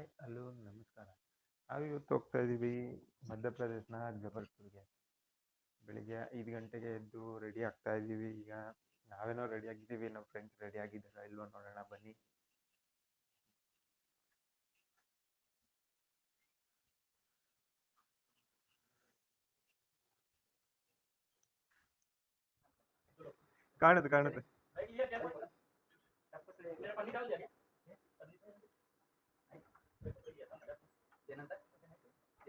Hi hello ನಮಸ್ಕಾರ. ನಾವು ಇವತ್ತು ಹೋಗ್ತಾ ಇದ್ದೀವಿ ಮಧ್ಯಪ್ರದೇಶನ ಜಬಲ್ಪುರ್ಗೆ. ಬೆಳಿಗ್ಗೆ ಐದು ಗಂಟೆಗೆ ಎದ್ದು ರೆಡಿ ಆಗ್ತಾ ಇದ್ದೀವಿ. ಈಗ ನಾವೇನೋ ರೆಡಿ ಆಗಿದ್ದೀವಿ ನಮ್ಮ ಫ್ರೆಂಡ್ಸ್ ರೆಡಿ ಆಗಿದ್ದಾರಾ ಇಲ್ವೋ ನೋಡೋಣ, ಬನ್ನಿ. ಕಾಣುತ್ತೆ ಕಾಣುತ್ತೆ.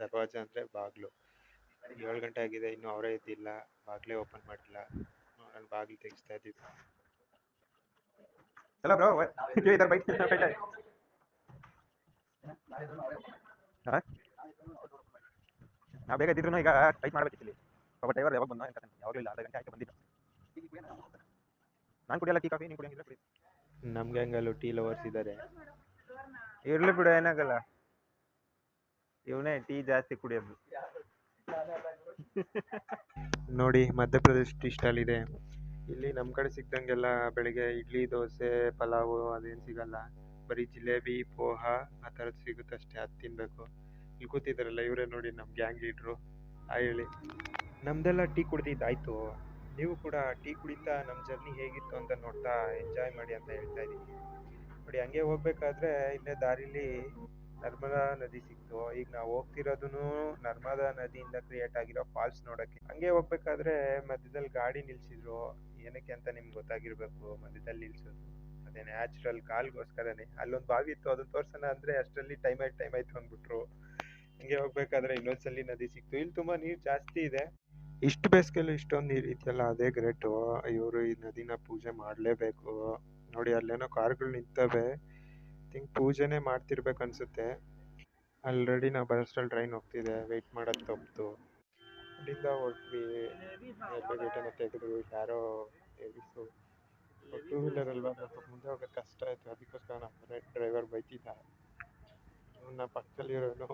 ದರ್ವಾಜ ಅಂದರೆ ಬಾಗಿಲು ಏಳು ಗಂಟೆ ಆಗಿದೆ ಇನ್ನೂ ಅವರೇ ಎದ್ದಿಲ್ಲ ಬಾಗಿಲೇ ಓಪನ್ ಮಾಡಿಲ್ಲ ನಾನು ಬಾಗಿಲು ತೆಗಿಸ್ತಾ ಇದ್ದೀವಿ चलो ब्रो क्यों इधर बैठ कितना बैठा है हाँ ನಾವು ಬೇಗ ಇದ್ದಿದ್ರು ಈಗ ಟೈಟ್ ಮಾಡ್ಬೇಕಿತ್ತು ಇಲ್ಲಿ ಪಾಪ ಡ್ರೈವರ್ ಯಾವಾಗ ಬಂದ ಅಂತ ಯಾವಾಗಲೂ ಇಲ್ಲ ಅರ್ಧ ಗಂಟೆ ಆಯ್ತು ಬಂದಿದ್ದು ನಾನು ಕುಡಿಯಲ್ಲ ಟೀ ಕಾಫಿ ನೀನು ಕುಡಿಯಂಗಿಲ್ಲ ಕುಡಿ ನಮ್ಮ ಗ್ಯಾಂಗಲ್ಲೂ ಟೀ ಲವರ್ಸ್ ಇದ್ದಾರೆ ಇರ್ಲಿ ಬಿಡು ಏನಾಗಲ್ಲ ಇವನೇ ಟೀ ಜಾಸ್ತಿ ಕುಡಿಯೋದು. ನೋಡಿ, ಮಧ್ಯಪ್ರದೇಶ್ ಟೀ ಸ್ಟಾಲ್ ಇದೆ. ಇಲ್ಲಿ ನಮ್ಮ ಕಡೆ ಸಿಗ್ದಂಗೆಲ್ಲ ಬೆಳಿಗ್ಗೆ ಇಡ್ಲಿ, ದೋಸೆ, ಪಲಾವು ಅದೇನು ಸಿಗಲ್ಲ. ಬರೀ ಜಿಲೇಬಿ, ಪೋಹಾ ಆ ಥರದ್ದು ಸಿಗುತ್ತೆ ಅಷ್ಟೇ, ಅದು ತಿನ್ನಬೇಕು ಇಲ್ಲಿ ಕೂತಿದ್ದಾರಲ್ಲ ಇವರೇ ನೋಡಿ ನಮ್ಮ ಗ್ಯಾಂಗ್ ಲೀಡ್ರು ಆ ಹೇಳಿ. ನಮ್ದೆಲ್ಲ ಟೀ ಕುಡ್ದಿದ್ದಾಯ್ತು ನೀವು ಕೂಡ ಟೀ ಕುಡಿತಾ ನಮ್ಮ ಜರ್ನಿ ಹೇಗಿತ್ತು ಅಂತ ನೋಡ್ತಾ ಎಂಜಾಯ್ ಮಾಡಿ ಅಂತ ಹೇಳ್ತಾ ಇದ್ದೀನಿ ನೋಡಿ, ಹಂಗೆ ಹೋಗ್ಬೇಕಾದ್ರೆ ಇಲ್ಲೇ ದಾರಿಲಿ ನರ್ಮದಾ ನದಿ ಸಿಕ್ತು. ಈಗ ನಾವು ಹೋಗ್ತಿರೋದು ನರ್ಮದಾ ನದಿಯಿಂದ ಕ್ರಿಯೇಟ್ ಆಗಿರೋ ಫಾಲ್ಸ್ ನೋಡಕ್ಕೆ. ಹಂಗೆ ಹೋಗ್ಬೇಕಾದ್ರೆ ಮಧ್ಯದಲ್ಲಿ ಗಾಡಿ ನಿಲ್ಸಿದ್ರು. ಏನಕ್ಕೆ ಅಂತ ನಿಮ್ಗೆ ಗೊತ್ತಾಗಿರ್ಬೇಕು ಮಧ್ಯದಲ್ಲಿ ನಿಲ್ಸೋದು. ಅದೇ ನ್ಯಾಚುರಲ್ ಕಾಲ್ಗೋಸ್ಕರನೇ. ಅಲ್ಲೊಂದು ಬಾವಿ ಇತ್ತು ಅದನ್ನ ತೋರ್ಸೋಣ ಅಂದ್ರೆ ಅಷ್ಟರಲ್ಲಿ ಟೈಮ್ ಆಯ್ತು ಟೈಮ್ ಆಯ್ತು ಅಂದ್ಬಿಟ್ರು. ಹಿಂಗೆ ಹೋಗ್ಬೇಕಾದ್ರೆ ಇನ್ನೊಂದ್ಸಲಿ ನದಿ ಸಿಕ್ತು. ಇಲ್ಲಿ ತುಂಬಾ ನೀರು ಜಾಸ್ತಿ ಇದೆ. ಇಷ್ಟು ಬೇಸಿಗೆಲ್ಲೂ ಇಷ್ಟೊಂದು ನೀರು ಇದೆಯಲ್ಲ, ಅದೇ ಗ್ರೇಟು. ಇವರು ಈ ನದಿನ ಪೂಜೆ ಮಾಡಲೇಬೇಕು. ನೋಡಿ ಅಲ್ಲೇನೋ ಕಾರ್ಗಳು ನಿಂತವೆ. ಥಿಂಕ್ ಪೂಜೆನೇ ಮಾಡ್ತಿರ್ಬೇಕು ಅನ್ಸುತ್ತೆ. ಆಲ್ರೆಡಿ ನಾವು ಬರೋಷ್ಟ್ರಲ್ಲಿ ಟ್ರೈನ್ ಹೋಗ್ತಿದೆ ವೆಯ್ಟ್ ಮಾಡೋದು ತಪ್ಪು. ಅಲ್ಲಿಂದ ಹೊರಟ್ವಿ ತೆಗೆದ್ರು, ಯಾರೋ ಲೇಡೀಸು ಟೂ ವೀಲರ್ ಅಲ್ವಾ ಸ್ವಲ್ಪ ಮುಂದೆ ಹೋಗೋದು ಕಷ್ಟ ಆಯಿತು. ಅದಕ್ಕೋಸ್ಕರ ನಮ್ಮ ಡ್ರೈವರ್ ಬೈತಿದ್ದ. ನನ್ನ ಪಕ್ಕದಲ್ಲಿರೋನು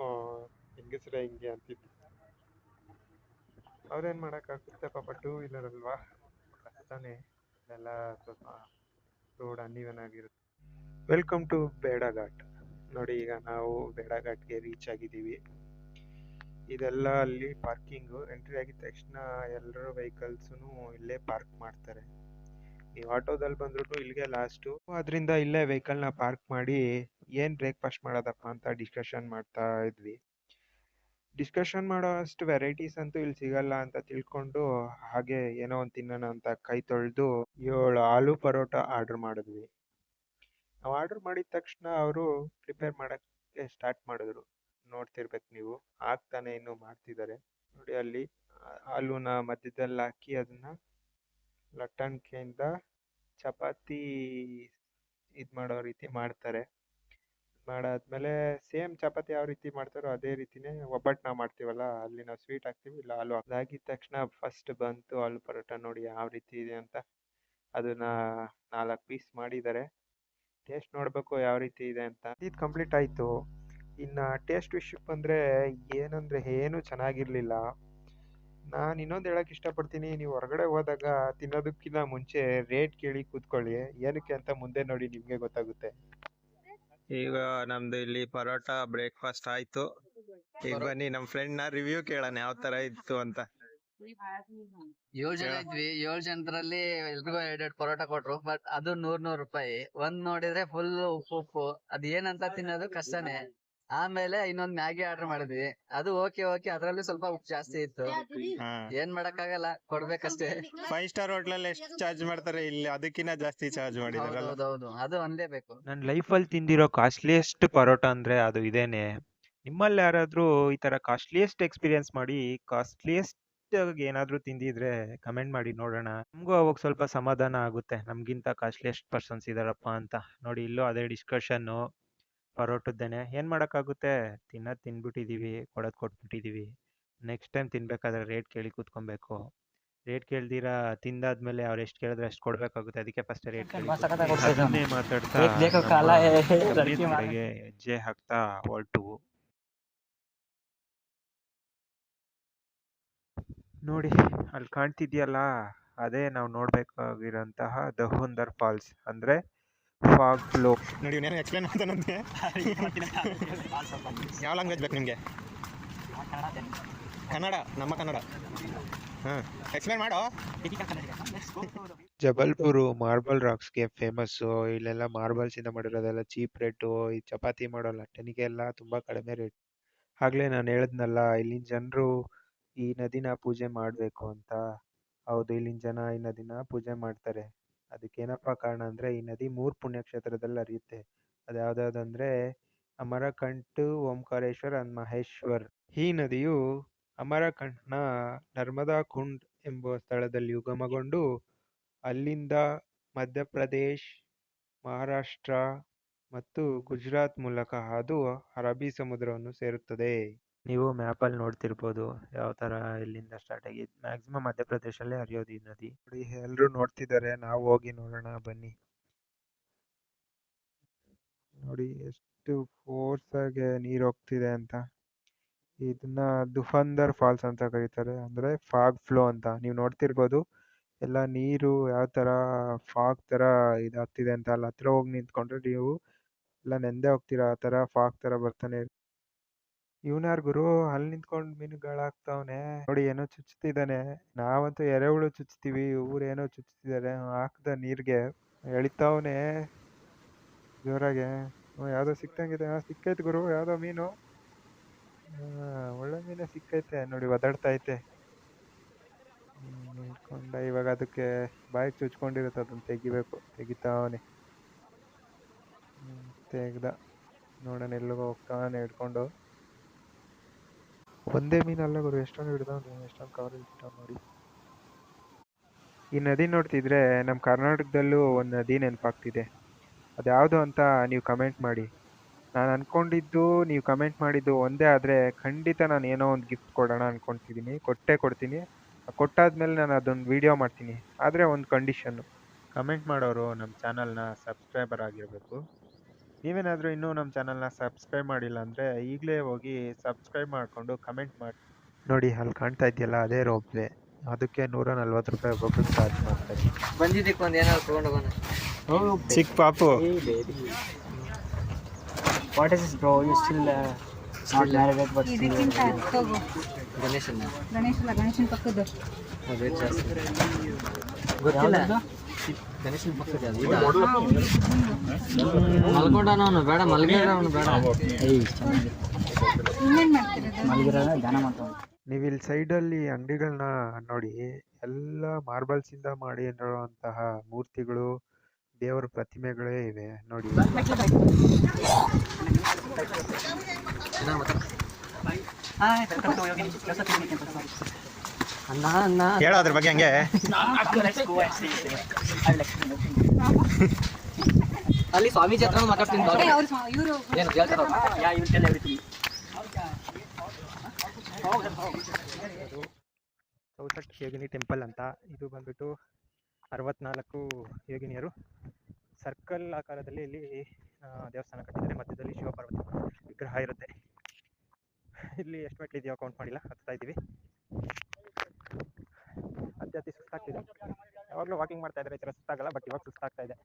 ಹೆಂಗಸ್ರೆ ಹಿಂಗೆ ಅಂತಿದ್ದು. ಅವ್ರೇನು ಮಾಡೋಕ್ಕಾಗುತ್ತೆ ಪಾಪ ಟೂ ವೀಲರ್ ಅಲ್ವಾ? ಕಷ್ಟನೇ. ಎಲ್ಲ ಸ್ವಲ್ಪ ರೋಡ್ ಅನ್ಇವನ್ ಆಗಿರುತ್ತೆ. ವೆಲ್ಕಮ್ ಟು ಬೇಡಘಾಟ್ ನೋಡಿ, ಈಗ ನಾವು ಬೇಡಘಾಟ್ಗೆ ರೀಚ್ ಆಗಿದ್ದೀವಿ. ಇದೆಲ್ಲ ಅಲ್ಲಿ ಪಾರ್ಕಿಂಗು ಎಂಟ್ರಿ ಆಗಿದ ತಕ್ಷಣ ಎಲ್ಲರ ವೆಹಿಕಲ್ಸೂ ಇಲ್ಲೇ ಪಾರ್ಕ್ ಮಾಡ್ತಾರೆ. ನೀವು ಆಟೋದಲ್ಲಿ ಬಂದ್ರೂ ಇಲ್ಲಿಗೆ ಲಾಸ್ಟು ಅದರಿಂದ ಇಲ್ಲೇ ವೆಹಿಕಲ್ನ ಪಾರ್ಕ್ ಮಾಡಿ ಏನು ಬ್ರೇಕ್ಫಾಸ್ಟ್ ಮಾಡೋದಪ್ಪ ಅಂತ ಡಿಸ್ಕಷನ್ ಮಾಡ್ತಾ ಇದ್ವಿ. ಡಿಸ್ಕಷನ್ ಮಾಡೋ ಅಷ್ಟು ವೆರೈಟೀಸ್ ಅಂತೂ ಇಲ್ಲಿ ಸಿಗಲ್ಲ ಅಂತ ತಿಳ್ಕೊಂಡು ಹಾಗೆ ಏನೋ ಒಂದು ತಿನ್ನೋಣ ಅಂತ ಕೈ ತೊಳೆದು ಏಳು ಆಲೂ ಪರೋಟ ಆರ್ಡರ್ ಮಾಡಿದ್ವಿ. ನಾವು ಆರ್ಡರ್ ಮಾಡಿದ ತಕ್ಷಣ ಅವರು ಪ್ರಿಪೇರ್ ಮಾಡೋಕ್ಕೆ ಸ್ಟಾರ್ಟ್ ಮಾಡಿದ್ರು. ನೋಡ್ತಿರ್ಬೇಕು ನೀವು. ಆಗ್ತಾನೆ ಇನ್ನು ಮಾಡ್ತಿದ್ದಾರೆ ನೋಡಿ ಅಲ್ಲಿ ಆಲೂನ ಮಧ್ಯದಲ್ಲಿ ಹಾಕಿ ಅದನ್ನ ಲಟ್ಟಣಿಕೆಯಿಂದ ಚಪಾತಿ ಇದು ಮಾಡೋ ರೀತಿ ಮಾಡ್ತಾರೆ. ಮಾಡಾದ್ಮೇಲೆ ಸೇಮ್ ಚಪಾತಿ ಯಾವ ರೀತಿ ಮಾಡ್ತಾರೋ ಅದೇ ರೀತಿನೇ ಒಬ್ಬಟ್ಟು ನಾವು ಮಾಡ್ತೀವಲ್ಲ, ಅಲ್ಲಿ ನಾವು ಸ್ವೀಟ್ ಹಾಕ್ತೀವಿ, ಇಲ್ಲ ಆಲೂ ಅದಾಗಿದ ತಕ್ಷಣ ಫಸ್ಟ್ ಬಂತು ಆಲೂ ಪರೋಟ ನೋಡಿ ಯಾವ ರೀತಿ ಇದೆ ಅಂತ. ಅದನ್ನ ನಾಲ್ಕು ಪೀಸ್ ಮಾಡಿದ್ದಾರೆ ಟೇಸ್ಟ್ ನೋಡಬೇಕು ಯಾವ ರೀತಿ ಇದೆ ಅಂತ. ಇದು ಕಂಪ್ಲೀಟ್ ಆಯಿತು. ಇನ್ನು ಟೇಸ್ಟ್ ವಿಷಯಕ್ಕೆ ಬಂದರೆ ಏನಂದರೆ ಏನೂ ಚೆನ್ನಾಗಿರಲಿಲ್ಲ. ನಾನು ಇನ್ನೊಂದು ಹೇಳೋಕೆ ಇಷ್ಟಪಡ್ತೀನಿ, ನೀವು ಹೊರಗಡೆ ಹೋದಾಗ ತಿನ್ನೋದಕ್ಕಿಂತ ಮುಂಚೆ ರೇಟ್ ಕೇಳಿ ಕೂತ್ಕೊಳ್ಳಿ. ಏನಕ್ಕೆ ಅಂತ ಮುಂದೆ ನೋಡಿ ನಿಮಗೆ ಗೊತ್ತಾಗುತ್ತೆ. ಈಗ ನಮ್ದು ಇಲ್ಲಿ ಪರೋಟ ಬ್ರೇಕ್ಫಾಸ್ಟ್ ಆಯ್ತು. ಈಗ ಬನ್ನಿ ನಮ್ಮ ಫ್ರೆಂಡ್ನ ರಿವ್ಯೂ ಕೇಳೋಣ ಯಾವ ತರ ಇತ್ತು ಅಂತ. ಏಳ್ ಜನ. ಇದ್ವಿ. ಏಳ್ ಜನರಲ್ಲಿ ಎಲ್ರಿಗೂ ಎರಡೆರಡು ಪರೋಟ ಕೊಟ್ರು. ಬಟ್ ಅದು ನೂರ್ ನೂರ್ ರೂಪಾಯಿ. ಒಂದ್ ನೋಡಿದ್ರೆ ಫುಲ್ ಉಪ್ಪು. ಉಪ್ಪು ಅದ್ ಏನಂತ ತಿನ್ನೋದು ಕಷ್ಟನೇ. ಆಮೇಲೆ ಇನ್ನೊಂದ್ ಮ್ಯಾಗಿ ಆರ್ಡರ್ ಮಾಡಿದ್ವಿ. ಅದು ಓಕೆ ಓಕೆ ಅದ್ರಲ್ಲಿ ಸ್ವಲ್ಪ ಉಪ್ಪು ಜಾಸ್ತಿ ಇತ್ತು. ಏನ್ ಮಾಡಕ್ಕಾಗಲ್ಲ. ಕೊಡ್ಬೇಕಷ್ಟೇ. ಫೈವ್ ಸ್ಟಾರ್ ಹೋಟ್ಲಲ್ಲಿ ಎಷ್ಟು ಚಾರ್ಜ್ ಮಾಡ್ತಾರೆ ಇಲ್ಲಿ? ಅದಕ್ಕಿಂತ ಜಾಸ್ತಿ ಚಾರ್ಜ್ ಮಾಡಿದಾರಲ್ಲ. ಹೌದೌದು. ಅದು ಅನ್ಲೇಬೇಕು ನನ್ ಲೈಫ್ ಅಲ್ಲಿ ತಿಂದಿರೋ ಕಾಸ್ಟ್ಲಿಯೆಸ್ಟ್ ಪರೋಟ ಅಂದ್ರೆ ಅದು ಇದೇನೆ. ನಿಮ್ಮಲ್ಲಿ ಯಾರಾದ್ರೂ ಈ ತರ ಕಾಸ್ಟ್ಲಿಯೆಸ್ಟ್ ಎಕ್ಸ್ಪೀರಿಯನ್ಸ್ ಮಾಡಿ ಕಾಸ್ಟ್ಲಿಯೆಸ್ಟ್ ಏನಾದರೂ ತಿಂದಿದ್ರೆ ಕಮೆಂಟ್ ಮಾಡಿ ನೋಡೋಣ. ನಮಗೂ ಅವಾಗ ಸ್ವಲ್ಪ ಸಮಾಧಾನ ಆಗುತ್ತೆ. ನಮಗಿಂತ ಕಾಸ್ಟ್ಲಿಯೆಸ್ಟ್ ಪರ್ಸನ್ಸ್ ಇದಾರಪ್ಪ ಅಂತ. ನೋಡಿ ಇಲ್ಲೂ ಅದೇ ಡಿಸ್ಕಷನ್ನು ಪರೋಟದ್ದೇನೆ ಏನು ಮಾಡೋಕ್ಕಾಗುತ್ತೆ? ತಿನ್ನೋದು ತಿನ್ಬಿಟ್ಟಿದೀವಿ ಕೊಡೋದು ಕೊಟ್ಬಿಟ್ಟಿದೀವಿ. ನೆಕ್ಸ್ಟ್ ಟೈಮ್ ತಿನ್ಬೇಕಾದ್ರೆ ರೇಟ್ ಕೇಳಿ ಕೂತ್ಕೊಬೇಕು. ರೇಟ್ ಕೇಳ್ದಿರಾ ತಿಂದಾದ್ಮೇಲೆ ಅವ್ರು ಎಷ್ಟು ಕೇಳಿದ್ರೆ ಅಷ್ಟು ಕೊಡ್ಬೇಕಾಗುತ್ತೆ. ಅದಕ್ಕೆ ಫಸ್ಟ್ ರೇಟ್ ಅದನ್ನೇ ಮಾತಾಡ್ತಾ ಹೆಜ್ಜೆ ಹಾಕ್ತಾ ಹೊರಟು ನೋಡಿ ಅಲ್ಲಿ ಕಾಣ್ತಿದ್ಯಲ್ಲ ಅದೇ ನಾವು ನೋಡ್ಬೇಕಾಗಿರೋಂತಹ ದಹುಂದರ್ ಫಾಲ್ಸ್ ಅಂದ್ರೆ ಫಾಗ್ ಫ್ಲೋ ನೋಡಿ ಇವನೇನು ಎಕ್ಸ್ಪ್ಲೇನ್ ಮಾಡ್ತಾನಂತೆ ಯಾವ ಲ್ಯಾಂಗ್ವೇಜ್ ಬೇಕು ನಿಮಗೆ? ಕನ್ನಡ ನಮ್ಮ ಕನ್ನಡ. ಹಾಂ ಎಕ್ಸ್ಪ್ಲೇನ್ ಮಾಡೋ. ಜಬಲ್ಪುರು ಮಾರ್ಬಲ್ ರಾಕ್ಸ್ಗೆ ಫೇಮಸ್ಸು ಇಲ್ಲೆಲ್ಲ ಮಾರ್ಬಲ್ಸ್ ಇಂದ ಮಾಡಿರೋದೆಲ್ಲ ಚೀಪ್ ರೇಟು ಈ ಚಪಾತಿ ಮಾಡೋ ಲಟ್ಟಣಿಗೆ ಎಲ್ಲ ತುಂಬಾ ಕಡಿಮೆ ರೇಟ್ ಆಗ್ಲೇ ನಾನು ಹೇಳಿದ್ನಲ್ಲ ಇಲ್ಲಿನ ಜನರು ಈ ನದಿನ ಪೂಜೆ ಮಾಡಬೇಕು ಅಂತ. ಹೌದು, ಇಲ್ಲಿನ ಜನ ಈ ನದಿನ ಪೂಜೆ ಮಾಡ್ತಾರೆ. ಅದಕ್ಕೇನಪ್ಪ ಕಾರಣ ಅಂದ್ರೆ, ಈ ನದಿ ಮೂರು ಪುಣ್ಯಕ್ಷೇತ್ರದಲ್ಲಿ ಹರಿಯುತ್ತೆ. ಅಂದ್ರೆ ಅಮರಕಂಟು ಓಂಕಾರೇಶ್ವರ್ ಅಂಡ್ ಮಹೇಶ್ವರ್. ಈ ನದಿಯು ಅಮರಕಂಟ್ನ ನರ್ಮದಾ ಕುಂಡ್ ಎಂಬ ಸ್ಥಳದಲ್ಲಿ ಉಗಮಗೊಂಡು, ಅಲ್ಲಿಂದ ಮಧ್ಯಪ್ರದೇಶ್, ಮಹಾರಾಷ್ಟ್ರ ಮತ್ತು ಗುಜರಾತ್ ಮೂಲಕ ಹಾದು ಅರಬ್ಬಿ ಸಮುದ್ರವನ್ನು ಸೇರುತ್ತದೆ. ನೀವು ಮ್ಯಾಪಲ್ಲಿ ನೋಡ್ತಿರ್ಬೋದು, ಯಾವ ತರ ಇಲ್ಲಿಂದ ಸ್ಟಾರ್ಟ್ ಆಗಿ ಮ್ಯಾಕ್ಸಿಮಮ್ ಮಧ್ಯಪ್ರದೇಶಲ್ಲೇ ಹರಿಯೋದು ಈ ನದಿ. ನೋಡಿ ಎಲ್ಲರೂ ನೋಡ್ತಿದ್ದಾರೆ ನಾವು ಹೋಗಿ ನೋಡೋಣ, ಬನ್ನಿ. ನೋಡಿ, ಎಷ್ಟು ಫೋರ್ಸ್ ಆಗಿ ನೀರು ಹೋಗ್ತಿದೆ ಅಂತ. ಇದನ್ನ ದುಫಂದರ್ ಫಾಲ್ಸ್ ಅಂತ ಕರೀತಾರೆ, ಅಂದ್ರೆ ಫಾಗ್ ಫ್ಲೋ ಅಂತ. ನೀವು ನೋಡ್ತಿರ್ಬೋದು, ಎಲ್ಲ ನೀರು ಯಾವ ತರ ಫಾಗ್ ತರ ಇದಾಗ್ತಿದೆ ಅಂತ. ಅಲ್ಲಿ ಹತ್ರ ಹೋಗಿ ನಿಂತ್ಕೊಂಡ್ರೆ ನೀವು, ಎಲ್ಲ ನೆಂದೇ ಹೋಗ್ತೀರಾ, ಆ ತರ ಫಾಗ್ ತರ ಬರ್ತಾನೆ ಇವ್ನ್ಯಾರ್ ಗುರು ಅಲ್ಲಿ ನಿಂತ್ಕೊಂಡ್ ಮೀನುಗಳಾಗ್ತಾವನೆ. ನೋಡಿ ಏನೋ ಚುಚ್ತಿದಾನೆ ನಾವಂತೂ ಎರೆಹುಳು ಚುಚ್ತೀವಿ, ಇವ್ರು ಏನೋ ಚುಚ್ತಿದಾರೆ, ಹಾಕ್ದ ನೀರ್ಗೆ ಎಳಿತಾವನೆ. ಜೋರಾಗೆ. ಯಾವ್ದೋ ಸಿಕ್ತಂಗಿದೆ. ಸಿಕ್ಕೈತೆ ಗುರು, ಯಾವ್ದೋ ಮೀನು? ಒಳ್ಳೆ ಮೀನೇ ಸಿಕ್ಕೈತೆ. ನೋಡಿ ಒದಾಡ್ತಾ ಐತೆ ನಿಂತ್ಕೊಂಡ ಇವಾಗ ಅದಕ್ಕೆ ಬಾಯಿ ಚುಚ್ಕೊಂಡಿರುತ್ತೆ. ಅದನ್ನ ತೆಗಿಬೇಕು. ತೆಗಿತಾವನೆ. ತೆಗ್ದ. ನೋಡೋಣ ಎಲ್ಲಿಗೋ ಹೋಗ್ತಾನೆ ಹಿಡ್ಕೊಂಡು ಒಂದೇ ಮೀನಲ್ಲ ಗುರು, ಎಷ್ಟೊಂದು ನೀವು ಎಷ್ಟೊಂದು ಕವರ್ ಇಟ್ಟಾವ್ ನೋಡಿ. ಈ ನದಿ ನೋಡ್ತಿದ್ರೆ ನಮ್ಮ ಕರ್ನಾಟಕದಲ್ಲೂ ಒಂದು ನದಿ ನೆನಪಾಗ್ತಿದೆ. ಅದ್ಯಾವುದು ಅಂತ ನೀವು ಕಮೆಂಟ್ ಮಾಡಿ. ನಾನು ಅನ್ಕೊಂಡಿದ್ದು ನೀವು ಕಮೆಂಟ್ ಮಾಡಿದ್ದು ಒಂದೇ, ಆದರೆ ಖಂಡಿತ ನಾನು ಏನೋ ಒಂದು ಗಿಫ್ಟ್ ಕೊಡೋಣ ಅನ್ಕೊಂತಿದ್ದೀನಿ ಕೊಟ್ಟೇ ಕೊಡ್ತೀನಿ. ಕೊಟ್ಟಾದ್ಮೇಲೆ ನಾನು ಅದೊಂದು ವಿಡಿಯೋ ಮಾಡ್ತೀನಿ. ಆದರೆ ಒಂದು ಕಂಡೀಷನ್ನು ಕಮೆಂಟ್ ಮಾಡೋರು ನಮ್ಮ ಚಾನಲ್ನ ಸಬ್ಸ್ಕ್ರೈಬರ್ ಆಗಿರಬೇಕು. ನೀವೇನಾದರೂ ಇನ್ನೂ ನಮ್ಮ ಚಾನಲ್ನ ಸಬ್ಸ್ಕ್ರೈಬ್ ಮಾಡಿಲ್ಲ ಅಂದರೆ ಈಗಲೇ ಹೋಗಿ ಸಬ್ಸ್ಕ್ರೈಬ್ ಮಾಡಿಕೊಂಡು ಕಮೆಂಟ್ ಮಾಡಿ ನೋಡಿ ಅಲ್ಲಿ ಕಾಣ್ತಾ ಇದೆಯಲ್ಲ ಅದೇ ರೋಪ್ವೇ ಅದಕ್ಕೆ ನೂರ ನಲ್ವತ್ತು ರೂಪಾಯಿ ಒಬ್ಬೊಬ್ಬರು ಚಾರ್ಜ್ ಮಾಡ್ತಾರೆ ಬಂದಿದ್ದಕ್ಕೆ ಒಂದ್ ಏನಾದ್ರು ತಗೊಂಡು ಹೋಗೋಣ ಚಿಕ್ಕ ಪಾಪು. What is bro. You still ಗಣೇಶನ? ಗಣೇಶನ ಪಕ್ಕದ್ದು. ರೇಟ್ ಜಾಸ್ತಿ ಗೊತ್ತಿಲ್ಲ. ಪಕ್ಕದ ಮಲ್ಕೊಂಡ ನಾನು ಬೇಡ ಮಲ್ಗಿರ ಅವನು ಬೇಡ. ಧ್ಯಾನ ಮಾಡ್ತಾವ ನೀವು ಇಲ್ಲಿ ಸೈಡಲ್ಲಿ ಅಂಗಡಿಗಳನ್ನ ನೋಡಿ ಎಲ್ಲ ಮಾರ್ಬಲ್ಸ್ ಇಂದ ಮಾಡಿ ಮಾಡಿರುವಂತಹ ಮೂರ್ತಿಗಳು ದೇವರ ಪ್ರತಿಮೆಗಳೇ ಇವೆ ನೋಡಿ. ಅಣ್ಣ ಹೇಳೋ ಅದ್ರ ಬಗ್ಗೆ ಹಂಗೆ. ಅಲ್ಲಿ ಸ್ವಾಮೀಜಿ ಹತ್ರ ಮಾತಾಡ್ತೀನಿ ಏನು ಚೌಸಟ್ ಯೋಗಿನಿ ಟೆಂಪಲ್ ಅಂತ. ಇದು ಬಂದ್ಬಿಟ್ಟು ಅರವತ್ನಾಲ್ಕು ಯೋಗಿನಿಯರು. ಸರ್ಕಲ್ ಆಕಾರದಲ್ಲಿ ಇಲ್ಲಿ ದೇವಸ್ಥಾನ ಕಟ್ಟಿದ್ದಾರೆ. ಮಧ್ಯದಲ್ಲಿ ಶಿವಪಾರ್ವತಿ ವಿಗ್ರಹ ಇರುತ್ತೆ. ಇಲ್ಲಿ ಎಷ್ಟು ಮೆಟ್ಲಿದೆಯೋ ಕೌಂಟ್ ಮಾಡಿಲ್ಲ ಹತ್ತಾ ಇದ್ದೀವಿ ಅತಿ ಅತಿ ಸುಸ್ತಾಗ್ತಿದೆ. ಯಾವಾಗಲೂ ವಾಕಿಂಗ್ ಮಾಡ್ತಾ ಇದ್ರೆ ಈ ಥರ ಸುಸ್ತಾಗಲ್ಲ ಬಟ್ ಇವಾಗ ಸುಸ್ತಾಗ್ತಾ ಇದೆ.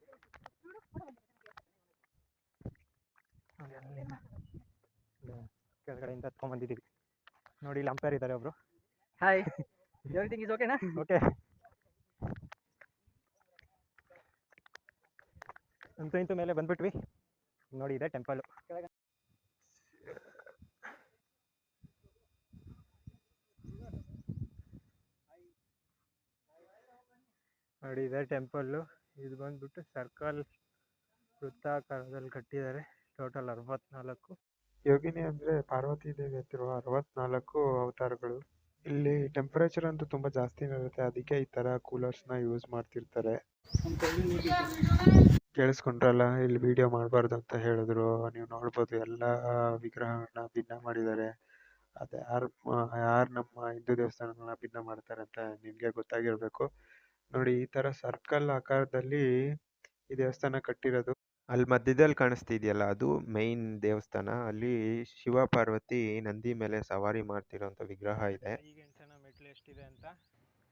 ಕೆಳಗಡೆಯಿಂದ ಹತ್ಕೊಂಡ್ಬಂದಿದ್ದೀವಿ. ನೋಡಿ ಇಲ್ಲಿ ಅಂಪೈರ್ ಇದ್ದಾರೆ ಒಬ್ರು. ಹಾಯ್ ಎವ್ರಿಥಿಂಗ್ ಇಸ್ ಓಕೆನಾ ಓಕೆ ಅಂತೂ ಇಂತೂ ಮೇಲೆ ಬಂದ್ಬಿಟ್ವಿ. ನೋಡಿ ಇದೆ ಟೆಂಪಲ್ ನೋಡಿ ಇದೆ ಟೆಂಪಲ್ಲು ಇದು ಬಂದ್ಬಿಟ್ಟು ಸರ್ಕಲ್ ವೃತ್ತಾಕಾರದಲ್ಲಿ ಕಟ್ಟಿದ್ದಾರೆ. ಟೋಟಲ್ ಅರವತ್ನಾಲ್ಕು. ಯೋಗಿನಿ ಅಂದ್ರೆ ಪಾರ್ವತಿ ದೇವಿ ಹತ್ತಿರುವ ಅರವತ್ನಾಲ್ಕು ಅವತಾರಗಳು. ಇಲ್ಲಿ ಟೆಂಪರೇಚರ್ ಅಂತೂ ತುಂಬಾ ಜಾಸ್ತಿ ಇರುತ್ತೆ. ಅದಕ್ಕೆ ಈ ತರ ಕೂಲರ್ಸ್ನ ಯೂಸ್ ಮಾಡ್ತಿರ್ತಾರೆ. ಕೇಳಿಸ್ಕೊಂಡ್ರಲ್ಲ, ಇಲ್ಲಿ ವಿಡಿಯೋ ಮಾಡಬಾರ್ದು ಅಂತ ಹೇಳಿದ್ರು. ನೀವು ನೋಡ್ಬೋದು ಎಲ್ಲ ವಿಗ್ರಹಗಳನ್ನ ಭಿನ್ನ ಮಾಡಿದ್ದಾರೆ. ಅದು ಯಾರು ಯಾರು ನಮ್ಮ ಹಿಂದೂ ದೇವಸ್ಥಾನಗಳನ್ನ ಭಿನ್ನ ಮಾಡ್ತಾರೆ ಅಂತ ನಿಮಗೆ ಗೊತ್ತಾಗಿರಬೇಕು. ನೋಡಿ, ಈ ತರ ಸರ್ಕಲ್ ಆಕಾರದಲ್ಲಿ ಈ ದೇವಸ್ಥಾನ ಕಟ್ಟಿರೋದು. ಅಲ್ಲಿ ಮಧ್ಯದಲ್ಲಿ ಕಾಣಿಸ್ತಿದೆಯಲ್ಲ, ಅದು ಮೇನ್ ದೇವಸ್ಥಾನ. ಅಲ್ಲಿ ಶಿವ ಪಾರ್ವತಿ ನಂದಿ ಮೇಲೆ ಸವಾರಿ ಮಾಡ್ತಿರೋಂಥ ವಿಗ್ರಹ ಇದೆ. ಈಗ ಜನ ಮೆಟ್ಲು ಎಷ್ಟಿದೆ ಅಂತ.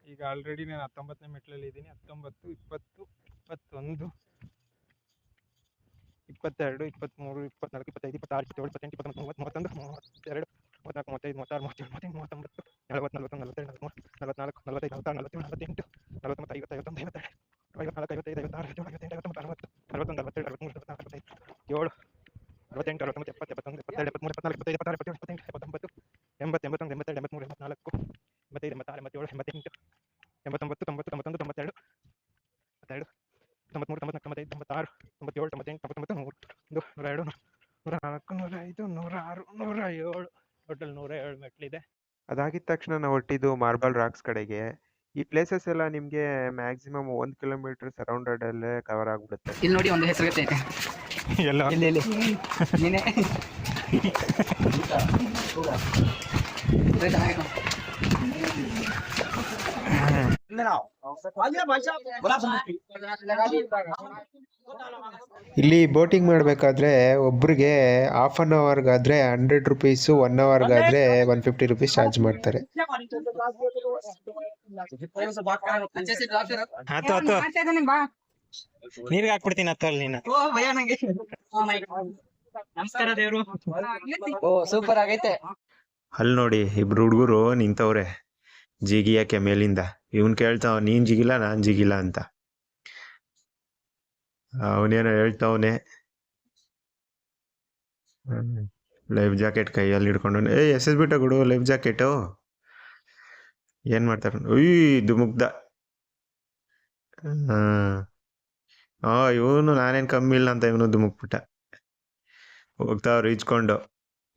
ಈಗ ಆಲ್ರೆಡಿ ನಾನು ಹತ್ತೊಂಬತ್ತನೇ ಮೆಟ್ಲಲ್ಲಿ ಇದ್ದೀನಿ. ಹತ್ತೊಂಬತ್ತು, ಇಪ್ಪತ್ತು, ಇಪ್ಪತ್ತೊಂದು, ಇಪ್ಪತ್ತೆರಡು, ಇಪ್ಪತ್ತ್ಮೂರು, ಇಪ್ಪತ್ನಾಲ್ಕು, ಇಪ್ಪತ್ತೈದು, ಇಪ್ಪತ್ತಾರು, ಇಪ್ಪತ್ತೇಳು, ಇಪ್ಪತ್ತೆಂಟು, ಇಪ್ಪತ್ತೊಂಬತ್ತು ಮೂವತ್ತು ಮೂವತ್ತೊಂದು, ಮೂವತ್ತೆರಡು, ಮೂವತ್ನಾಲ್ಕು, ಮೂವತ್ತೈದು, ಮೂವತ್ತಾರು, ಮೂವತ್ತೇಳು ಮೂವತ್ತೊಂಬತ್ತು ನಲವತ್ತು ನಲವತ್ತೊಂದು ನಲವತ್ತೆರಡು ನಲವತ್ತ್ಮೂರು ನಲವತ್ನಾಲ್ಕು, ನಲವತ್ತೈದು, ನಲವತ್ತಾರು, ನಲವತ್ತೇಳು, ನಲವತ್ತೆಂಟು ಮಾರ್ಬಲ್ ರಾಕ್ಸ್ ಕಡೆಗೆ ಈ ಪ್ಲೇಸಸ್ ಎಲ್ಲ ನಿಮಗೆ ಮ್ಯಾಕ್ಸಿಮಮ್ ಒಂದು ಕಿಲೋಮೀಟರ್ ಸರೌಂಡೆಡ್ ಅಲ್ಲೇ ಕವರ್ ಆಗ್ಬಿಡುತ್ತೆ. ಇಲ್ಲಿ ನೋಡಿ ಒಂದು ಹೆಸರು ಐತೆ ಎಲ್ಲ ಇಲ್ಲಿ ಇಲ್ಲಿ. ನೀನೆ. ಇಲ್ಲಿ ಬೋಟಿಂಗ್ ಮಾಡಬೇಕಾದ್ರೆ ಒಬ್ರಿಗೆ ಹಾಫ್ ಅನ್ ಅವರ್ಗಾದ್ರೆ ಹಂಡ್ರೆಡ್ ರುಪೀಸು ಒನ್ ಅವರ್ಗಾದ್ರೆ ಒನ್ ಫಿಫ್ಟಿ ರುಪೀಸ್ ಚಾರ್ಜ್ ಮಾಡ್ತಾರೆ. ನೀರ್ಗೆ ಹಾಕ್ಬಿಡ್ತೀನಿ ಅತ್ತು ಅಲ್ಲಿ ನಮಸ್ಕಾರ ದೇವ್ರು ಓ ಸೂಪರ್ ಆಗೈತೆ. ಅಲ್ಲಿ ನೋಡಿ ಇಬ್ರು ಹುಡುಗರು ನಿಂತವ್ರೆ ಜಿಗಿಯಾಕೆ ಮೇಲಿಂದ. ಇವನ್ ಕೇಳ್ತಾವ, ನೀನು ಜಿಗಿಲ್ಲ, ನಾನು ಜಿಗಿಲ್ಲ ಅಂತ. ಅವನೇನೋ ಹೇಳ್ತಾವನೆ. ಲೈಫ್ ಜಾಕೆಟ್ ಕೈಯಲ್ಲಿ ಹಿಡ್ಕೊಂಡು ಏ, ಎಸ್ ಎಸ್ ಬಿಟ್ಟ ಕೊಡು, ಲೈಫ್ ಜಾಕೆಟು. ಏನ್ ಮಾಡ್ತಾರ ಇದು ಮುಗ್ಧ ಹಾಂ. ಇವನು ನಾನೇನು ಕಮ್ಮಿ ಇಲ್ಲ ಅಂತ ಇವನು ದುಮುಕ್ಬಿಟ್ಟ ಹೋಗ್ತಾವ್ರು ಈಜ್ಕೊಂಡು.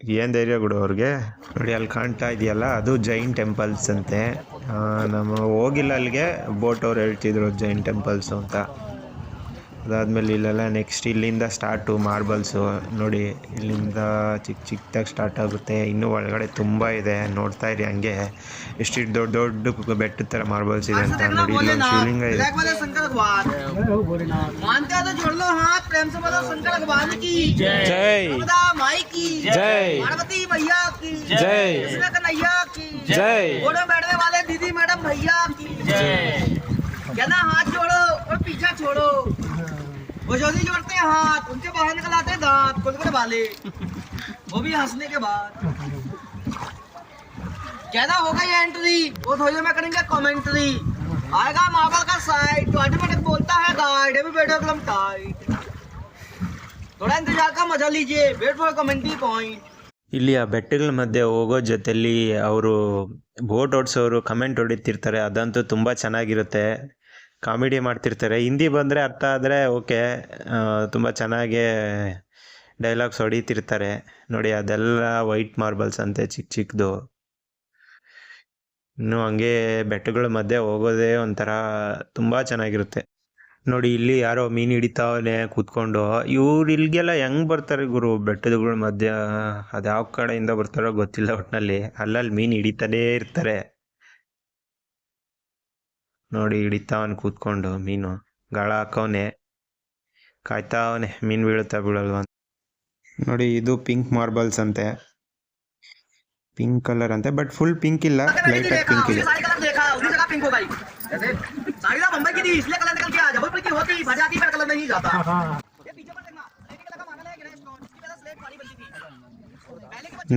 ಏನ್ ಧೈರ್ಯ ಬಿಡು ಅವ್ರಿಗೆ? ನೋಡಿ, ಅಲ್ಲಿ ಕಾಣ್ತಾ ಇದೆಯಲ್ಲ, ಅದು ಜೈನ್ ಟೆಂಪಲ್ಸ್ ಅಂತೆ. ನಮ್ಮ ಹೋಗಿಲ್ಲ ಅಲ್ಲಿಗೆ, ಬೋಟ್ ಅವ್ರು ಹೇಳ್ತಿದ್ರು, ಜೈನ್ ಟೆಂಪಲ್ಸ್ ಅಂತ. ಅದಾದಮೇಲೆ ಇಲ್ಲೆಲ್ಲ ನೆಕ್ಸ್ಟ್ ಇಲ್ಲಿಂದ ಸ್ಟಾರ್ಟು ಮಾರ್ಬಲ್ಸ್ ನೋಡಿ ಇಲ್ಲಿಂದ ಚಿಕ್ಕ ಚಿಕ್ಕದಾಗಿ ಸ್ಟಾರ್ಟ್ ಆಗುತ್ತೆ. ಇನ್ನು ಒಳಗಡೆ ತುಂಬಾ ಇದೆ. ನೋಡ್ತಾ ಇರಿ ಹಂಗೆ. ಎಷ್ಟು ದೊಡ್ಡ ದೊಡ್ಡ ಬೆಟ್ಟದ ತರ ಮಾರ್ಬಲ್ಸ್ ಇದೆ ಅಂತ ನೋಡಿ. ಇಲ್ಲೊಂದು ಶಿವಲಿಂಗ ಇದೆ. ಜೈ. ಜೈ. ಜೈ. ಜೈ. ಜೈ. ಜೈ ಜೈ यशोदा माई की जय। पार्वती मैया की जय। कृष्ण कन्हैया की जय। घोड़े बैठने वाले दीदी मैडम भैया की कहना हाथ जोड़ो और पीछा छोड़ो वो जो नहीं जोड़ते हैं हाथ उनके बाहर निकल आते हैं दांत कुलकुल वाले वो भी हंसने के बाद कहना होगा ये एंट्री वो थोड़ी देर में करेंगे कमेंट्री आएगा मार्बल का साइड जो ऑटोमेटिक बोलता है गाइड अभी बैठो एकदम टाइट थोड़ा इंतजार का मजा लीजिए वेट फॉर कमेंट्री पॉइंट ಇಲ್ಲಿ ಆ ಬೆಟ್ಟಗಳ ಮಧ್ಯೆ ಹೋಗೋ ಜೊತೆಲಿ ಅವರು ಬೋಟ್ ಓಡಿಸೋರು ಕಮೆಂಟ್ ಹೊಡಿತಿರ್ತಾರೆ ಅದಂತೂ ತುಂಬ ಚೆನ್ನಾಗಿರುತ್ತೆ ಕಾಮಿಡಿ ಮಾಡ್ತಿರ್ತಾರೆ. ಹಿಂದಿ ಬಂದರೆ ಅರ್ಥ ಆದರೆ ಓಕೆ ತುಂಬ ಚೆನ್ನಾಗೇ ಡೈಲಾಗ್ಸ್ ಹೊಡಿತಿರ್ತಾರೆ. ನೋಡಿ, ಅದೆಲ್ಲ ವೈಟ್ ಮಾರ್ಬಲ್ಸ್ ಅಂತೆ ಚಿಕ್ಕ ಚಿಕ್ಕದು ಇನ್ನು ಹಂಗೆ ಬೆಟ್ಟಗಳ ಮಧ್ಯೆ ಹೋಗೋದೇ ಒಂಥರ ತುಂಬ ಚೆನ್ನಾಗಿರುತ್ತೆ. ನೋಡಿ, ಇಲ್ಲಿ ಯಾರೋ ಮೀನು ಹಿಡಿತಾವನೆ ಕೂತ್ಕೊಂಡು, ಇವ್ರು ಇಲ್ಲಿಗೆಲ್ಲ ಹೆಂಗ್ ಬರ್ತಾರೆ ಗುರು? ಬೆಟ್ಟದಗಳ ಮಧ್ಯ, ಅದು ಯಾವ ಕಡೆಯಿಂದ ಬರ್ತಾರೋ ಗೊತ್ತಿಲ್ಲ ಒಟ್ನಲ್ಲಿ. ಅಲ್ಲಲ್ಲಿ ಮೀನು ಹಿಡಿತಾನೇ ಇರ್ತಾರೆ. ನೋಡಿ ಹಿಡಿತಾವನ್ ಕೂತ್ಕೊಂಡು ಮೀನು. ಗಾಳ ಹಾಕವನೆ. ಕಾಯ್ತಾವನೆ ಮೀನು ಬೀಳುತ್ತಾ ಬೀಳಲ್ವ ನೋಡಿ ಇದು ಪಿಂಕ್ ಮಾರ್ಬಲ್ಸ್ ಅಂತೆ. ಪಿಂಕ್ ಕಲರ್ ಅಂತೆ ಬಟ್ ಫುಲ್ ಪಿಂಕ್ ಇಲ್ಲ. ಲೈಟ್ ಆಗಿ ಪಿಂಕ್ ಇದೆ.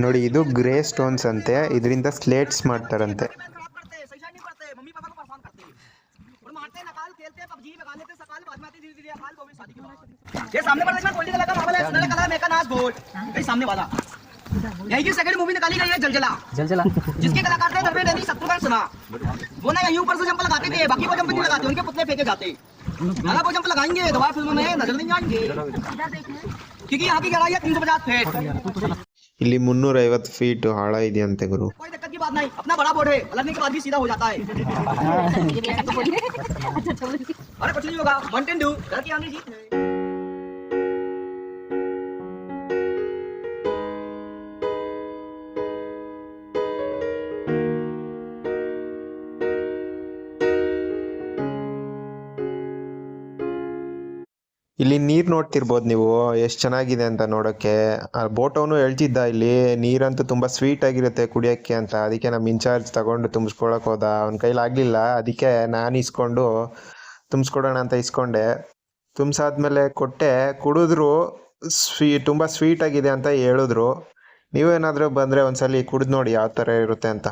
ನೋಡಿ ಇದು ಗ್ರೇ ಸ್ಟೋನ್ಸ್ ಅಂತೆ. ಇದರಿಂದ ಸ್ಲೇಟ್ಸ್ ಮಾಡ್ತಾರಂತೆ. ये सामने वाला इसमें गोल्डी कलर का मार्बल है सुनहरा कलर में का नाच गोल्ड। ये सामने वाला। यही की सेकंड मूवी निकाली गई है जलजला। जलजला। जिसके कलाकार थे धर्मेंद्र नहीं शत्रुघ्न सुना वो ना यहीं ऊपर से जंप लगाते थे बाकी वो जंप नहीं लगाते उनके पुतले फेंके जाते। अगर वो जंप लगाएँगे दोबारा फ़िल्म में नज़र नहीं आएँगे। क्योंकि यहाँ की गहराई है तीन सौ पचास फीट ಇಲ್ಲಿ ಮುನ್ನೂರೈವತ್ತು ಫೀಟ್ ಆಳ ಇದೆಯಂತೆ ಗುರು. कोई ಇಲ್ಲಿ ನೀರು ನೋಡ್ತಿರ್ಬೋದು ನೀವು, ಎಷ್ಟು ಚೆನ್ನಾಗಿದೆ ಅಂತ ನೋಡೋಕ್ಕೆ ಆ ಬೋಟ್ ಎಳ್ತಿದ್ದ ಇಲ್ಲಿ, ನೀರಂತೂ ತುಂಬ ಸ್ವೀಟ್ ಆಗಿರುತ್ತೆ ಕುಡಿಯೋಕ್ಕೆ ಅಂತ. ಅದಕ್ಕೆ ನಮ್ಮ ಇನ್ಚಾರ್ಜ್ ತಗೊಂಡು ತುಂಬಿಸ್ಕೊಳಕ್ ಹೋದ. ಅವ್ನ ಕೈಲಿ ಆಗಲಿಲ್ಲ, ಅದಕ್ಕೆ ನಾನು ಇಸ್ಕೊಂಡು ತುಂಬಿಸ್ಕೊಡೋಣ ಅಂತ ಇಸ್ಕೊಂಡೆ. ತುಂಬಿಸಾದ್ಮೇಲೆ ಕೊಟ್ಟೆ, ಕುಡಿದ್ರು ಸ್ವೀ ತುಂಬ ಸ್ವೀಟ್ ಆಗಿದೆ ಅಂತ ಹೇಳಿದ್ರು. ನೀವೇನಾದರೂ ಬಂದರೆ ಒಂದ್ಸಲಿ ಕುಡಿದು ನೋಡಿ ಯಾವ ಥರ ಇರುತ್ತೆ ಅಂತ.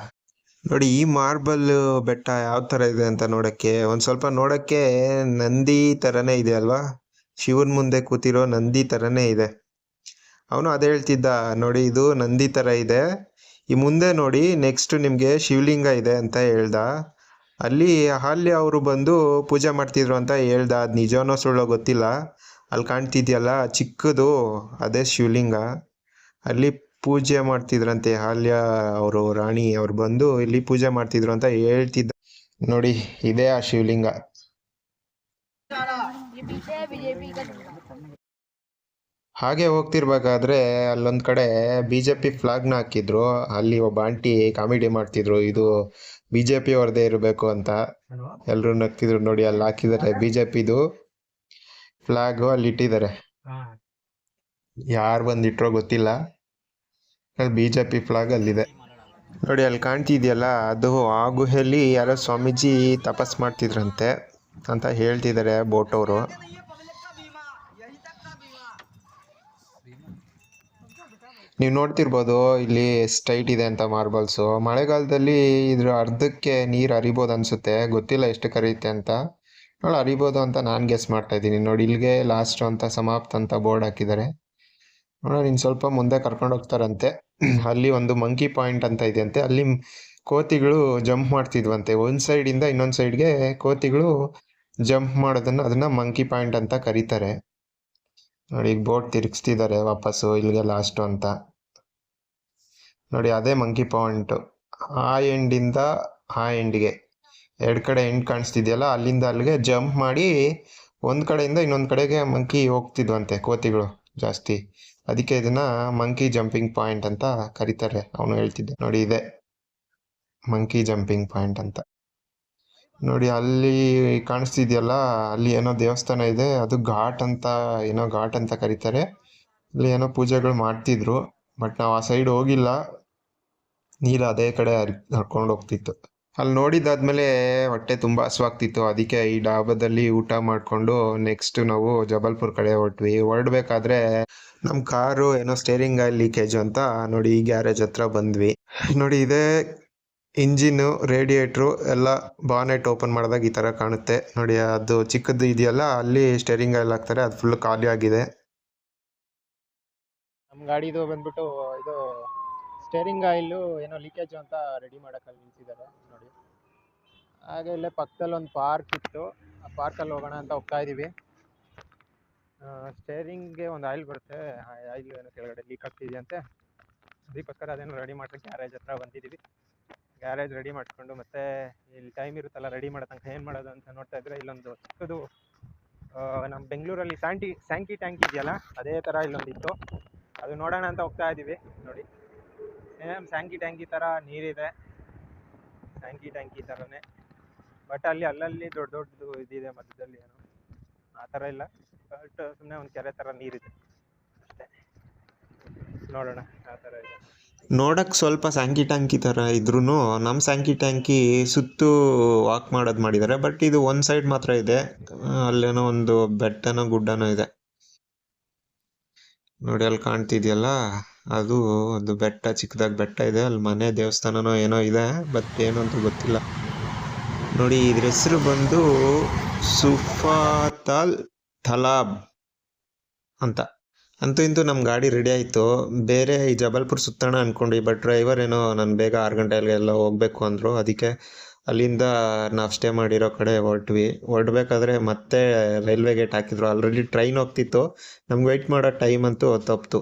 ನೋಡಿ, ಈ ಮಾರ್ಬಲ್ ಬೆಟ್ಟ ಯಾವ ಥರ ಇದೆ ಅಂತ ನೋಡೋಕ್ಕೆ ಒಂದು ಸ್ವಲ್ಪ ನೋಡೋಕ್ಕೆ ನಂದಿ ಥರನೇ ಇದೆ ಅಲ್ವಾ? ಶಿವನ ಮುಂದೆ ಕೂತಿರೋ ನಂದಿ ಥರನೇ ಇದೆ. ಅವನು ಅದೇ ಹೇಳ್ತಿದ್ದ, ನೋಡಿ, ಇದು ನಂದಿ ಥರ ಇದೆ. ಈ ಮುಂದೆ ನೋಡಿ ನೆಕ್ಸ್ಟ್ ನಿಮಗೆ ಶಿವಲಿಂಗ ಇದೆ ಅಂತ ಹೇಳ್ದ. ಅಲ್ಲಿ ಅಲ್ಲಿ ಅವರು ಬಂದು ಪೂಜೆ ಮಾಡ್ತಿದ್ರು ಅಂತ ಹೇಳ್ದ. ಅದು ನಿಜನೋ ಸುಳ್ಳೋ ಗೊತ್ತಿಲ್ಲ. ಅಲ್ಲಿ ಕಾಣ್ತಿದ್ಯಲ್ಲ, ಚಿಕ್ಕದು, ಅದೇ ಶಿವಲಿಂಗ. ಅಲ್ಲಿ ಪೂಜೆ ಮಾಡ್ತಿದ್ರಂತೆ. ಹಾಲ್ಯ ಅವರು, ರಾಣಿ ಅವ್ರು ಬಂದು ಇಲ್ಲಿ ಪೂಜೆ ಮಾಡ್ತಿದ್ರು ಅಂತ ಹೇಳ್ತಿದ್ದ. ನೋಡಿ, ಇದೇ ಆ ಶಿವಲಿಂಗ. ಹಾಗೆ ಹೋಗ್ತಿರ್ಬೇಕಾದ್ರೆ ಅಲ್ಲೊಂದ್ ಕಡೆ ಬಿಜೆಪಿ ಪಿ ಫ್ಲಾಗ್ನ ಹಾಕಿದ್ರು. ಅಲ್ಲಿ ಒಬ್ಬ ಆಂಟಿ ಕಾಮಿಡಿ ಮಾಡ್ತಿದ್ರು. ಇದು ಬಿಜೆಪಿ ಪಿ ಅವ್ರದ್ದೇ ಇರಬೇಕು ಅಂತ. ಎಲ್ರು ನಗ್ತಿದ್ರು ನೋಡಿ, ಅಲ್ಲಿ ಹಾಕಿದ್ದಾರೆ. ಬಿಜೆಪಿದು ಫ್ಲಾಗ್ ಪಿದು ಫ್ಲಾಗು ಅಲ್ಲಿ ಇಟ್ಟಿದ್ದಾರೆ. ಯಾರು ಬಂದಿಟ್ರೋ ಗೊತ್ತಿಲ್ಲ. ಬಿ ಜೆ ಪಿ ಫ್ಲಾಗ್ ಅಲ್ಲಿದೆ. ನೋಡಿ, ಅಲ್ಲಿ ಕಾಣ್ತಿದ್ಯಲ್ಲ, ಅದು ಆ ಗುಹೆಯಲ್ಲಿ ಯಾರೋ ಸ್ವಾಮೀಜಿ ತಪಸ್ ಮಾಡ್ತಿದ್ರಂತೆ. ಅಂತ ಹೇಳ್ತಿದ್ದಾರೆ ಬೋಟ್ ಅವರು ನೀವು ನೋಡ್ತಿರ್ಬೋದು ಇಲ್ಲಿ ಸ್ಟೈಟ್ ಇದೆ ಅಂತ ಮಾರ್ಬಲ್ಸು ಮಳೆಗಾಲದಲ್ಲಿ ಇದ್ರ ಅರ್ಧಕ್ಕೆ ನೀರು ಹರಿಬೋದು ಅನ್ಸುತ್ತೆ. ಗೊತ್ತಿಲ್ಲ ಎಷ್ಟು ಕರೆಯುತ್ತೆ ಅಂತ. ನೋಡಿ ಹರಿಬೋದು ಅಂತ ನಾನು ಗೆಸ್ ಮಾಡ್ತಾ ಇದ್ದೀನಿ. ನೋಡಿ ಇಲ್ಲಿಗೆ ಲಾಸ್ಟ್ ಅಂತ ಸಮಾಪ್ತ ಅಂತ ಬೋರ್ಡ್ ಹಾಕಿದ್ದಾರೆ. ನೋಡೋಣ ಇನ್ನು ಸ್ವಲ್ಪ ಮುಂದೆ ಕರ್ಕೊಂಡು ಹೋಗ್ತಾರಂತೆ. ಅಲ್ಲಿ ಒಂದು ಮಂಕಿ ಪಾಯಿಂಟ್ ಅಂತ ಇದೆಯಂತೆ. ಅಲ್ಲಿ ಕೋತಿಗಳು ಜಂಪ್ ಮಾಡ್ತಿದ್ವಂತೆ. ಒಂದು ಸೈಡಿಂದ ಇನ್ನೊಂದು ಸೈಡ್ಗೆ ಕೋತಿಗಳು ಜಂಪ್ ಮಾಡೋದನ್ನು ಅದನ್ನು ಮಂಕಿ ಪಾಯಿಂಟ್ ಅಂತ ಕರೀತಾರೆ. ನೋಡಿ, ಈಗ ಬೋಟ್ ತಿರುಗಿಸ್ತಿದ್ದಾರೆ ವಾಪಸ್ಸು, ಇಲ್ಲಿಗೆ ಲಾಸ್ಟು ಅಂತ. ನೋಡಿ, ಅದೇ ಮಂಕಿ ಪಾಯಿಂಟು ಆ ಎಂಡಿಂದ ಆ ಎಂಡಿಗೆ ಎರಡು ಕಡೆ ಎಂಡ್ ಕಾಣಿಸ್ತಿದೆಯಲ್ಲ, ಅಲ್ಲಿಂದ ಅಲ್ಲಿಗೆ ಜಂಪ್ ಮಾಡಿ ಒಂದು ಕಡೆಯಿಂದ ಇನ್ನೊಂದು ಕಡೆಗೆ ಮಂಕಿ ಹೋಗ್ತಿದ್ವಂತೆ, ಕೋತಿಗಳು ಜಾಸ್ತಿ. ಅದಕ್ಕೆ ಇದನ್ನ ಮಂಕಿ ಜಂಪಿಂಗ್ ಪಾಯಿಂಟ್ ಅಂತ ಕರೀತಾರೆ, ಅವನು ಹೇಳ್ತಿದ್ದೆ. ನೋಡಿ, ಇದೆ. ಮಂಕಿ ಜಂಪಿಂಗ್ ಪಾಯಿಂಟ್ ಅಂತ. ನೋಡಿ, ಅಲ್ಲಿ ಕಾಣಿಸ್ತಿದೆಯಲ್ಲ, ಅಲ್ಲಿ ಏನೋ ದೇವಸ್ಥಾನ ಇದೆ, ಅದು ಘಾಟ್ ಅಂತ, ಏನೋ ಘಾಟ್ ಅಂತ ಕರೀತಾರೆ. ಅಲ್ಲಿ ಏನೋ ಪೂಜೆಗಳು ಮಾಡ್ತಿದ್ರು, ಬಟ್ ನಾವು ಆ ಸೈಡ್ ಹೋಗಿಲ್ಲ. ನೀರು ಅದೇ ಕಡೆ ಹರಿ, ಹರ್ಕೊಂಡು ಹೋಗ್ತಿತ್ತು. ಅಲ್ಲಿ ನೋಡಿದಾದ್ಮೇಲೆ ಹೊಟ್ಟೆ ತುಂಬ ಹಸುವಾಗ್ತಿತ್ತು. ಅದಕ್ಕೆ ಈ ಡಾಬಾದಲ್ಲಿ ಊಟ ಮಾಡಿಕೊಂಡು ನೆಕ್ಸ್ಟ್ ನಾವು ಜಬಲ್ಪುರ್ ಕಡೆ ಹೊರಟ್ವಿ. ಹೊರಡ್ಬೇಕಾದ್ರೆ ನಮ್ಮ ಕಾರು ಏನೋ ಸ್ಟೇರಿಂಗ್ ಆಯಿಲ್ ಲೀಕೇಜ್ ಅಂತ, ನೋಡಿ, ಈ ಗ್ಯಾರೇಜ್ ಹತ್ರ ಬಂದ್ವಿ. ನೋಡಿ, ಇದೇ ಇಂಜಿನ್ನು ರೇಡಿಯೇಟ್ರು, ಎಲ್ಲ ಬಾನೆಟ್ ಓಪನ್ ಮಾಡಿದಾಗ ಈ ಥರ ಕಾಣುತ್ತೆ. ನೋಡಿ, ಅದು ಚಿಕ್ಕದು ಇದೆಯಲ್ಲ, ಅಲ್ಲಿ ಸ್ಟೇರಿಂಗ್ ಆಯಿಲ್ ಹಾಕ್ತಾರೆ, ಅದು ಫುಲ್ ಖಾಲಿ ಆಗಿದೆ. ನಮ್ಮ ಗಾಡಿದು ಬಂದ್ಬಿಟ್ಟು ಇದು ಸ್ಟೇರಿಂಗ್ ಆಯಿಲು ಏನೋ ಲೀಕೇಜ್ ಅಂತ ರೆಡಿ ಮಾಡೋಕ್ಕಲ್ಲಿ ನಿಂತಿದ್ದಾರೆ ನೋಡಿ. ಹಾಗೆ ಇಲ್ಲೇ ಪಕ್ಕದಲ್ಲಿ ಒಂದು ಪಾರ್ಕ್ ಇತ್ತು. ಆ ಪಾರ್ಕಲ್ಲಿ ಹೋಗೋಣ ಅಂತ ಹೋಗ್ತಾ ಇದ್ದೀವಿ ಸ್ಟೇರಿಂಗ್ಗೆ ಒಂದು ಆಯಿಲ್ ಬರುತ್ತೆ. ಆಯಿಲ್ ಏನೋ ಕೆಳಗಡೆ ಲೀಕ್ ಆಗ್ತಿದೆಯಂತೆ. ಅದಕ್ಕೋಸ್ಕರ ಅದೇನೋ ರೆಡಿ ಮಾಡೋಕ್ಕೆ ಗ್ಯಾರೇಜ್ ಹತ್ರ ಬಂದಿದ್ದೀವಿ. ಗ್ಯಾರೇಜ್ ರೆಡಿ ಮಾಡಿಕೊಂಡು ಮತ್ತೆ ಇಲ್ಲಿ ಟೈಮ್ ಇರುತ್ತಲ್ಲ ರೆಡಿ ಮಾಡೋ ತನಕ ಏನು ಮಾಡೋದು ಅಂತ ನೋಡ್ತಾ ಇದ್ರೆ ಇಲ್ಲೊಂದು ಚಿಕ್ಕದು ನಮ್ಮ ಬೆಂಗಳೂರಲ್ಲಿ ಸ್ಯಾಂಟಿ ಸ್ಯಾಂಕಿ ಟ್ಯಾಂಕ್ ಇದೆಯಲ್ಲ, ಅದೇ ಥರ ಇಲ್ಲೊಂದಿತ್ತು. ಅದು ನೋಡೋಣ ಅಂತ ಹೋಗ್ತಾ ಇದ್ದೀವಿ ನೋಡಿ. ಸೇಮ್ ಸ್ಯಾಂಕಿ ಟ್ಯಾಂಕಿ ಥರ ನೀರಿದೆ. ಸ್ಯಾಂಕಿ ಟ್ಯಾಂಕಿ ಥರನೇ ಬಟ್ ಅಲ್ಲಿ, ಅಲ್ಲಲ್ಲಿ ದೊಡ್ಡ ದೊಡ್ಡದು ಇದಿದೆ ಮಧ್ಯದಲ್ಲಿ ಏನು. ಆ ಥರ ಇಲ್ಲ. ಬಟ್ ಸುಮ್ಮನೆ ಒಂದು ಕೆರೆ ಥರ ನೀರಿದೆ. ಅಷ್ಟೇ. ನೋಡೋಣ, ಆ ಥರ ಇದೆ. ನೋಡಕ್ ಸ್ವಲ್ಪ ಸ್ಯಾಂಕಿ ಟ್ಯಾಂಕಿ ಥರ ಇದ್ರೂ ನಮ್ಮ ಸ್ಯಾಂಕಿ ಟ್ಯಾಂಕಿ ಸುತ್ತು ವಾಕ್ ಮಾಡೋದು ಮಾಡಿದ್ದಾರೆ ಬಟ್ ಇದು ಒಂದು ಸೈಡ್ ಮಾತ್ರ ಇದೆ. ಅಲ್ಲೇನೋ ಒಂದು ಬೆಟ್ಟನೋ ಗುಡ್ಡನೋ ಇದೆ. ನೋಡಿ, ಅಲ್ಲಿ ಕಾಣ್ತಿದ್ಯಲ್ಲ? ಅದು ಒಂದು ಬೆಟ್ಟ, ಚಿಕ್ಕದಾಗಿ ಬೆಟ್ಟ ಇದೆ. ಅಲ್ಲಿ ಮನೆ ದೇವಸ್ಥಾನನೋ ಏನೋ ಇದೆ ಬಟ್ ಏನು ಅಂತ ಗೊತ್ತಿಲ್ಲ. ನೋಡಿ, ಇದ್ರ ಹೆಸರು ಬಂದು ಸುಫಾತಾಲ್ ಥಲಾಬ್ ಅಂತ. ಅಂತೂ ಇಂತೂ ನಮ್ಮ ಗಾಡಿ ರೆಡಿ ಆಯಿತು. ಬೇರೆ ಈ ಜಬಲ್ಪುರ್ ಸುತ್ತೋಣ ಅಂದ್ಕೊಂಡು ಬಟ್ ಡ್ರೈವರ್ ಏನೋ ನಾನು ಬೇಗ ಆರು ಗಂಟೆಗೆಲ್ಲ ಹೋಗ್ಬೇಕು ಅಂದರು. ಅದಕ್ಕೆ ಅಲ್ಲಿಂದ ನಾವು ಸ್ಟೇ ಮಾಡಿರೋ ಕಡೆ ಹೊರಟ್ವಿ. ಹೊರಡ್ಬೇಕಾದ್ರೆ ಮತ್ತೆ ರೈಲ್ವೆ ಗೇಟ್ ಹಾಕಿದ್ರು. ಆಲ್ರೆಡಿ ಟ್ರೈನ್ ಹೋಗ್ತಿತ್ತು. ನಮ್ಗೆ ವೆಯ್ಟ್ ಮಾಡೋ ಟೈಮ್ ಅಂತೂ ತಪ್ಪಿತು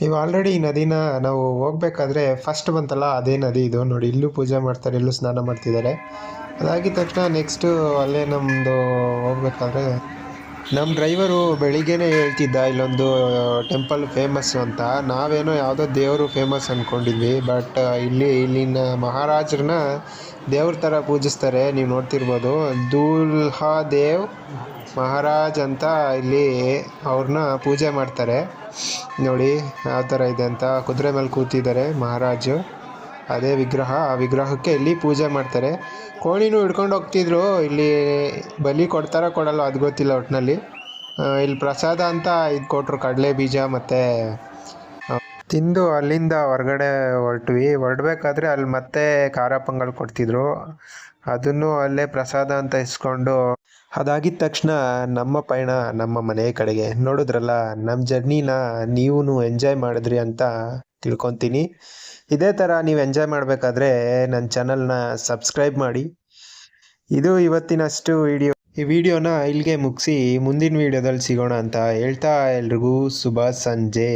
ನೀವು ಆಲ್ರೆಡಿ ಈ ನದಿನ ನಾವು ಹೋಗ್ಬೇಕಾದ್ರೆ ಫಸ್ಟ್ ಬಂತಲ್ಲ, ಅದೇ ನದಿ ಇದು. ನೋಡಿ, ಇಲ್ಲೂ ಪೂಜೆ ಮಾಡ್ತಾರೆ, ಇಲ್ಲೂ ಸ್ನಾನ ಮಾಡ್ತಿದ್ದಾರೆ. ಅದಾಗಿದ ತಕ್ಷಣ ನೆಕ್ಸ್ಟು ಅಲ್ಲೇ ನಮ್ಮದು ಹೋಗ್ಬೇಕಾದ್ರೆ ನಮ್ಮ ಡ್ರೈವರು ಬೆಳಿಗ್ಗೆನೇ ಹೇಳ್ತಿದ್ದ, ಇಲ್ಲೊಂದು ಟೆಂಪಲ್ ಫೇಮಸ್ಸು ಅಂತ. ನಾವೇನೋ ಯಾವುದೋ ದೇವರು ಫೇಮಸ್ ಅಂದ್ಕೊಂಡಿದ್ವಿ ಬಟ್ ಇಲ್ಲಿ, ಇಲ್ಲಿನ ಮಹಾರಾಜರನ್ನ ದೇವ್ರ ಥರ ಪೂಜಿಸ್ತಾರೆ, ನೀವು ನೋಡ್ತಿರ್ಬೋದು. ದೂಲ್ಹಾ ದೇವ್ ಮಹಾರಾಜ್ ಅಂತ ಇಲ್ಲಿ ಅವ್ರನ್ನ ಪೂಜೆ ಮಾಡ್ತಾರೆ. ನೋಡಿ ಯಾವ ಥರ ಇದೆ ಅಂತ, ಕುದುರೆ ಮೇಲೆ ಕೂತಿದ್ದಾರೆ ಮಹಾರಾಜು. ಅದೇ ವಿಗ್ರಹ, ಆ ವಿಗ್ರಹಕ್ಕೆ ಇಲ್ಲಿ ಪೂಜೆ ಮಾಡ್ತಾರೆ. ಕೋಣಿನೂ ಹಿಡ್ಕೊಂಡು ಹೋಗ್ತಿದ್ರು. ಇಲ್ಲಿ ಬಲಿ ಕೊಡ್ತಾರ ಕೊಡಲ್ಲ ಅದು ಗೊತ್ತಿಲ್ಲ ಒಟ್ಟಿನಲ್ಲಿ ಇಲ್ಲಿ ಪ್ರಸಾದ ಅಂತ ಇದು ಕೊಟ್ಟರು ಕಡಲೆ ಬೀಜ ಮತ್ತು ತಿಂದು ಅಲ್ಲಿಂದ ಹೊರಗಡೆ ಹೊರಟ್ವಿ. ಹೊರಡ್ಬೇಕಾದ್ರೆ ಅಲ್ಲಿ ಮತ್ತೆ ಖಾರ ಪೊಂಗಲ್ ಕೊಡ್ತಿದ್ರು. ಅದನ್ನು ಅಲ್ಲೇ ಪ್ರಸಾದ ಅಂತ ಇಸ್ಕೊಂಡು ಅದಾಗಿದ ತಕ್ಷಣ ನಮ್ಮ ಪಯಣ ನಮ್ಮ ಮನೆ ಕಡೆಗೆ. ನೋಡಿದ್ರಲ್ಲ ನಮ್ಮ ಜರ್ನಿನ ನೀವು ಎಂಜಾಯ್ ಮಾಡಿದ್ರಿ ಅಂತ ತಿಳ್ಕೊತೀನಿ. ಇದೇ ಥರ ನೀವು ಎಂಜಾಯ್ ಮಾಡಬೇಕಾದ್ರೆ ನನ್ನ ಚಾನಲ್ನ ಸಬ್ಸ್ಕ್ರೈಬ್ ಮಾಡಿ. ಇದು ಇವತ್ತಿನಷ್ಟು ವಿಡಿಯೋ ಈ ವಿಡಿಯೋನ ಇಲ್ಲಿಗೆ ಮುಗಿಸಿ ಮುಂದಿನ ವಿಡಿಯೋದಲ್ಲಿ ಸಿಗೋಣ ಅಂತ ಹೇಳ್ತಾ ಎಲ್ರಿಗೂ ಶುಭ ಸಂಜೆ.